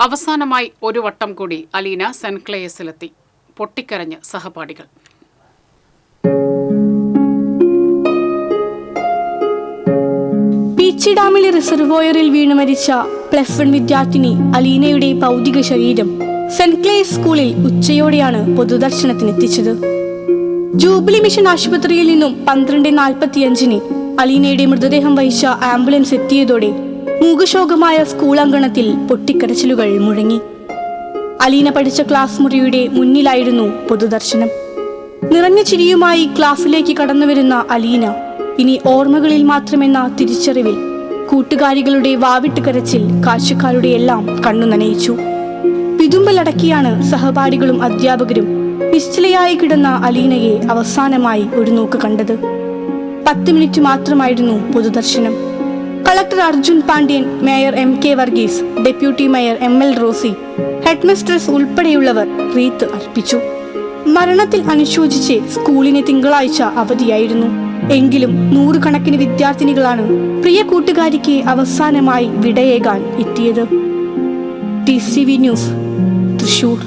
അവസാനമായി ഒരു വട്ടം കൂടി അലീന സെൻക്ലേയസിലെത്തി ക്ലേയസിലെത്തി പൊട്ടിക്കരഞ്ഞ് സഹപാഠികൾ. പീച്ചി ഡാമിലെ റിസർവോയറിൽ വീണ് മരിച്ച പ്ലസ് വൺ വിദ്യാർത്ഥിനി അലീനയുടെ ഭൗതിക ശരീരം സെന്റ് സ്കൂളിൽ ഉച്ചയോടെയാണ് പൊതുദർശനത്തിനെത്തിച്ചത്. ജൂബിലി മിഷൻ ആശുപത്രിയിൽ നിന്നും പന്ത്രണ്ട് നാൽപ്പത്തിയഞ്ചിന് അലീനയുടെ മൃതദേഹം വഹിച്ച ആംബുലൻസ് എത്തിയതോടെ മൂകശോകമായ സ്കൂൾ അങ്കണത്തിൽ പൊട്ടിക്കരച്ചിലുകൾ മുഴങ്ങി. അലീന പഠിച്ച ക്ലാസ് മുറിയുടെ മുന്നിലായിരുന്നു പൊതുദർശനം. നിറഞ്ഞ ചിരിയുമായി ക്ലാസ്സിലേക്ക് കടന്നുവരുന്ന അലീന ഇനി ഓർമ്മകളിൽ മാത്രമെന്ന തിരിച്ചറിവിൽ കൂട്ടുകാരികളുടെ വാവിട്ട് കരച്ചിൽ കാഴ്ചക്കാരുടെ എല്ലാം കണ്ണു നനയിച്ചു. പിതുമ്പലടക്കിയാണ് സഹപാഠികളും അധ്യാപകരും നിശ്ചലയായി കിടന്ന അലീനയെ അവസാനമായി ഒരു നോക്ക് കണ്ടത്. പത്ത് മിനിറ്റ് മാത്രമായിരുന്നു പൊതുദർശനം. Collector Arjun Pandian mayor M K Varghese deputy mayor M L Rosy headmistress ഉൾപ്പെടെയുള്ളവർ റീത്ത് അർപ്പിച്ചു. മരണത്തിൽ അനുശോചിച്ച് സ്കൂളിന് തിങ്കളാഴ്ച അവധിയായിരുന്നു. എങ്കിലും നൂറുകണക്കിന് വിദ്യാർത്ഥിനികളാണ് പ്രിയ കൂട്ടുകാരിക്ക് അവസാനമായി വിടയേകാൻ എത്തിയത്. T C V news Thrissur.